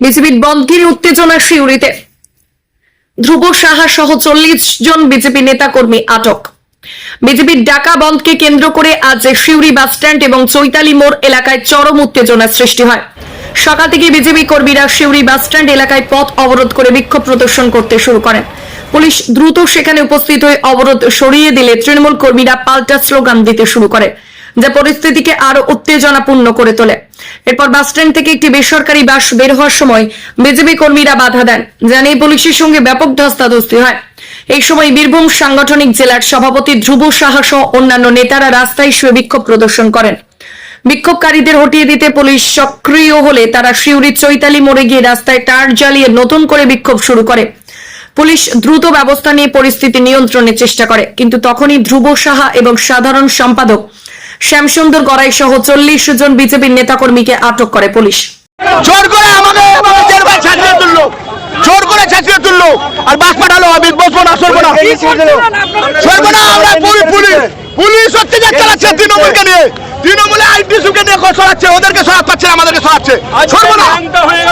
বিজেপির বন্ধগিরি উত্তেজনা শিউরিতে ধ্রুব সাহা সহ চল্লিশ জন বিজেপি নেতাকর্মী আটক। বিজেপির ডাকা বন্ধকে কেন্দ্র করে আজ শিউরি বাসস্ট্যান্ড এবং চৈতালি মোড় এলাকায় চরম উত্তেজনার সৃষ্টি হয়। সকাল থেকে বিজেপি কর্মীরা শিউরি বাসস্ট্যান্ড এলাকায় পথ অবরোধ করে বিক্ষোভ প্রদর্শন করতে শুরু করেন। পুলিশ দ্রুত সেখানে উপস্থিত হয়ে অবরোধ সরিয়ে দিলে তৃণমূল কর্মীরা পাল্টা স্লোগান দিতে শুরু করে। যা পরিস্থিতিকে আরও উত্তেজনাপূর্ণ করে তোলে। এরপর বাসস্ট্যান্ড থেকে একটি বেসরকারি বাস বের হওয়ার সময় বিজেপি কর্মীরা বাধা দেন, জানিয়ে পুলিশের সঙ্গে ব্যাপক ধস্তাধস্তি হয়। এই সময় বীরভূম সাংগঠনিক জেলার সভাপতি ধ্রুব সাহা সহ অন্যান্য নেতারা রাস্তায় শুয়ে বিক্ষোভ প্রদর্শন করেন। বিক্ষোভকারীদের হটিয়ে দিতে পুলিশ সক্রিয় হলে তারা শিউরি চৈতালি মোড়ে গিয়ে রাস্তায় টায়ার জ্বালিয়ে নতুন করে বিক্ষোভ শুরু করে। পুলিশ দ্রুত ব্যবস্থা নিয়ে পরিস্থিতি নিয়ন্ত্রণের চেষ্টা করে, কিন্তু তখনই ধ্রুব সাহা এবং সাধারণ সম্পাদক শ্যামসুন্দর গড়াই সহ চল্লিশ জন বিজেপির নেতাকর্মীকে আটক করে পুলিশ। জোর করে আমাকে আমাদের তুললো। জোর করে তুললো। আর বাস পাঠালো আমি বসবো না সরবো না। সরবো না আমরা পুলিশ। পুলিশ অত্যাচার চালাচ্ছে তৃণমূলকে নিয়ে। তৃণমূলে আইপিসুকে নিয়ে সরাচ্ছে ওদেরকে সরাতে না, আমাদেরকে সরাচ্ছে। সরবো না। হয়ে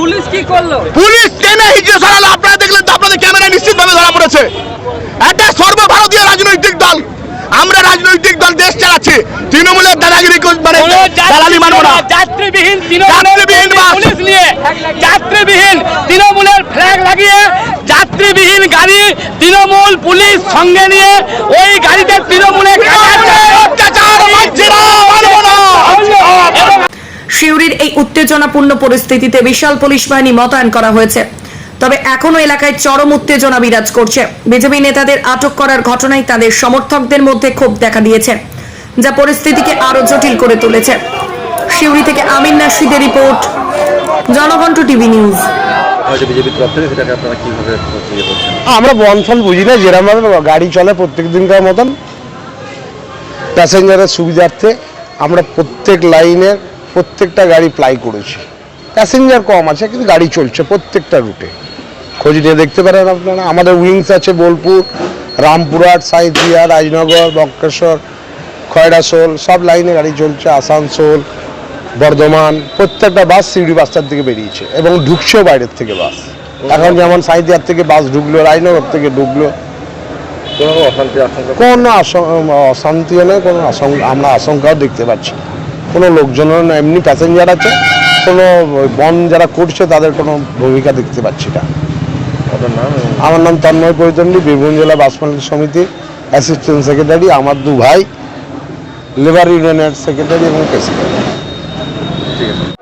পুলিশ কি করল? পুলিশ টেনে হিজড়ে সরালো? আপনারা দেখলেন তো আপনাদের ক্যামেরায় নিশ্চিতভাবে ধরা পড়েছে। একটা সর্বভারতীয় রাজনৈতিক দল। আমরা রাজনৈতিক দল দেশ চালাচ্ছি। তৃণমূলের দাদাগিরি মানে দালালি মানবো না। যাত্রীবিহীন তৃণমূলের যাত্রীবিহীন পুলিশ নিয়ে যাত্রীবিহীন তৃণমূলের ফ্ল্যাগ লাগিয়ে যাত্রীবিহীন গাড়ি তৃণমূল পুলিশ সঙ্গে নিয়ে ওই গাড়িতে তৃণমূলের। শিউরির এই উত্তেজনাপূর্ণ পরিস্থিতিতে বিশাল পুলিশ বাহিনী মোতায়েন করা হয়েছে। তবে এখনও এলাকায় চরম উত্তেজনা বিরাজ করছে। বিজেপি নেতাদের আটক করার ঘটনায় তাদের সমর্থকদের মধ্যে ক্ষোভ দেখা দিয়েছে যা পরিস্থিতিকে আরও জটিল করে তুলেছে। শিউরি থেকে আমিন নাসিদের রিপোর্ট জনকণ্ঠ টিভি নিউজ। আমরা বনফল বুঝি না যেরকম গাড়ি চলে প্রত্যেক দিনকার মতন। প্যাসেঞ্জারের সুবিধার্থে আমরা প্রত্যেক লাইনের প্রত্যেকটা গাড়ি প্লাই করেছি। প্যাসেঞ্জার কম আছে কিন্তু গাড়ি চলছে প্রত্যেকটা রুটে খোঁজ নিয়ে দেখতে পারেন আপনারা। আমাদের উইংস আছে বোলপুর রামপুরহাট সাঁইথিয়া রাজনগর বক্রেশ্বর খয়রাসোল সব লাইনে গাড়ি চলছে আসানসোল বর্ধমান। প্রত্যেকটা বাস সিউড়ি বাসটার থেকে বেরিয়েছে এবং ঢুকছেও বাইরের থেকে বাস। এখন যেমন সাঁইথিয়ার থেকে বাস ঢুকলো রাজনগর থেকে ঢুকলো। কোনো অশান্তি আশঙ্কা? কোনো অশান্তিও আমরা আশঙ্কাও দেখতে পাচ্ছি না। কোনো লোকজনও না, এমনি প্যাসেঞ্জার আছে কোনো বন যারা করছে তাদের কোনো ভূমিকা দেখতে পাচ্ছি না। আমার নাম তন্ময় পরিচন্ডী বীরভূম জেলা বাসমালিক সমিতি অ্যাসিস্ট্যান্ট সেক্রেটারি আমার দু ভাই লেবার ইউনিয়নের সেক্রেটারি এবং প্রেসিডেন্ট ঠিক আছে।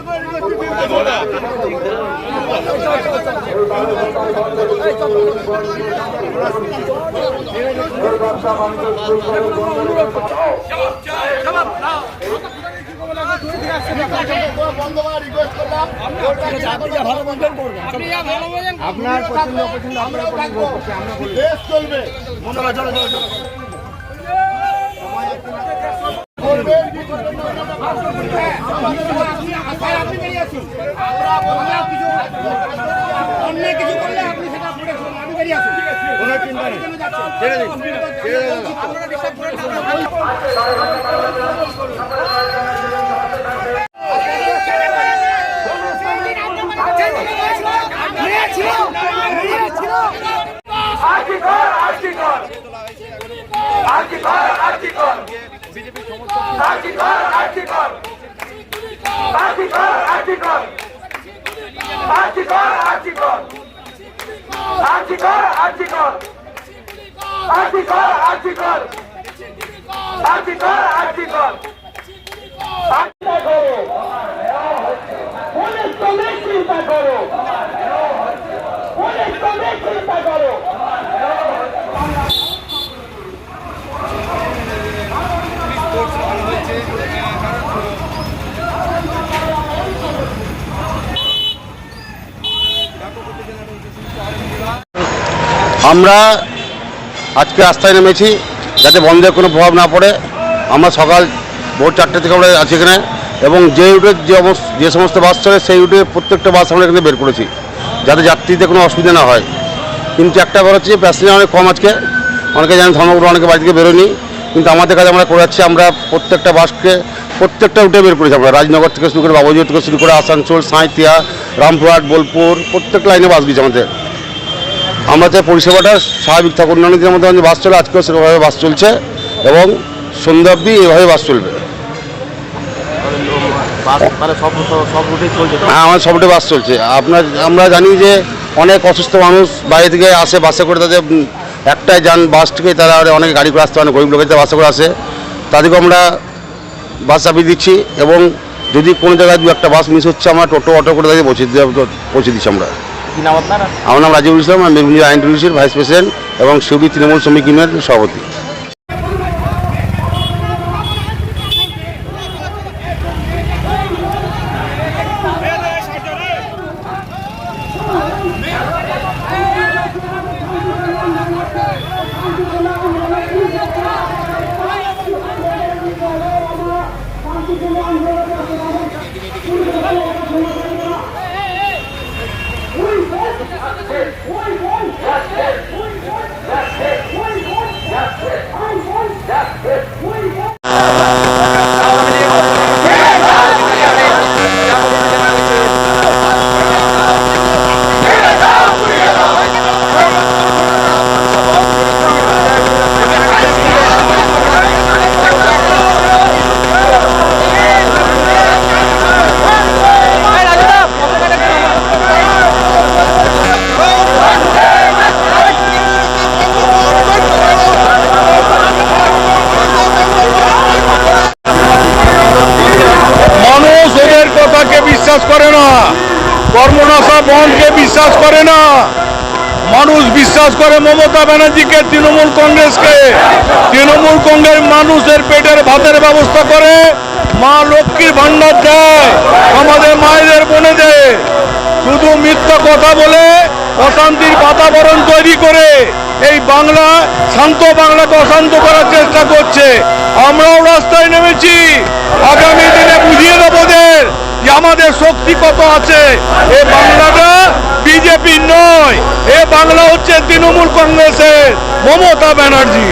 আমরা অন্য কিছু করলে আপনি সেটা আপনি বেরিয়ে আসুন কোনো চিন্তা নেই। ছেড়ে দিন। ছেড়ে বিজেপি সমর্থন article article article article article article article article চিন্তা করো পুলিশ তুমি চিন্তা করো। আজকে রাস্তায় নেমেছি যাতে বন্ধের কোনো প্রভাব না পড়ে। আমরা সকাল ভোর চারটে থেকে আমরা আছি এখানে এবং যে রুটের যে যে সমস্ত বাস চলে সেই রুটে প্রত্যেকটা বাস আমরা এখানে বের করেছি যাতে যাত্রীদের কোনো অসুবিধা না হয়। কিন্তু একটা ব্যাপার হচ্ছে প্যাসেঞ্জার অনেক কম আজকে। অনেকে জানেন ধর্মপুর অনেকে বাড়ি থেকে বেরোয়নি। কিন্তু আমাদের কাছে আমরা করে যাচ্ছি, আমরা প্রত্যেকটা বাসকে প্রত্যেকটা রুটে বের করেছি আমরা। রাজনগর থেকে শুরু করে বাবুজি থেকে শুরু করে আসানসোল সাঁইতিয়া রামপুরহাট, বোলপুর প্রত্যেক লাইনে বাস গেছে আমাদের। আমরা চাই পরিষেবাটা স্বাভাবিক থাকুক। অন্যান্য দিনের মধ্যে বাস চলে আজকেও সেরকমভাবে বাস চলছে এবং সন্ধ্যা অবধি এভাবে বাস চলবে। মানে? হ্যাঁ আমাদের সবটাই বাস চলছে। আপনার আমরা জানি যে অনেক অসুস্থ মানুষ বাইরে থেকে আসে বাসে করে তাদের একটাই যান বাস থেকে তারা অনেক গাড়ি করে আসতে অনেক গরিব লোকের বাসে করে আসে। তাদেরকে আমরা বাস চাপিয়ে দিচ্ছি এবং যদি কোনো জায়গায় দু একটা বাস মিস হচ্ছে আমরা টোটো অটো করে তাদের পৌঁছে দিয়ে পৌঁছে দিচ্ছি আমরা। আমার নাম রাজিবুল ইসলাম, আমি মেঘুলি আইন ভাইস প্রেসিডেন্ট এবং শিউরি তৃণমূল শ্রমিক ইউনিয়নের সভাপতি। বনকে বিশ্বাস করে না। মানুষ বিশ্বাস করে মমতা ব্যানার্জিকে, তৃণমূল কংগ্রেসকে। তৃণমূল কংগ্রেস মানুষের পেটের ভাতের ব্যবস্থা করে, মা লক্ষ্মীর ভান্ডার দেয়, আমাদের মায়েদের বনে দেয়। শুধু মিথ্যা কথা বলে অশান্তির বাতাবরণ তৈরি করে এই বাংলা, শান্ত বাংলাকে অশান্ত করার চেষ্টা করছে। আমরাও রাস্তায় নেমেছি। আগামী দিনে বুঝিয়ে দেবো ওদের যে আমাদের শক্তি কত আছে? এ বাংলাটা বিজেপি নয়। এ বাংলা হচ্ছে তৃণমূল কংগ্রেসের মমতা ব্যানার্জি।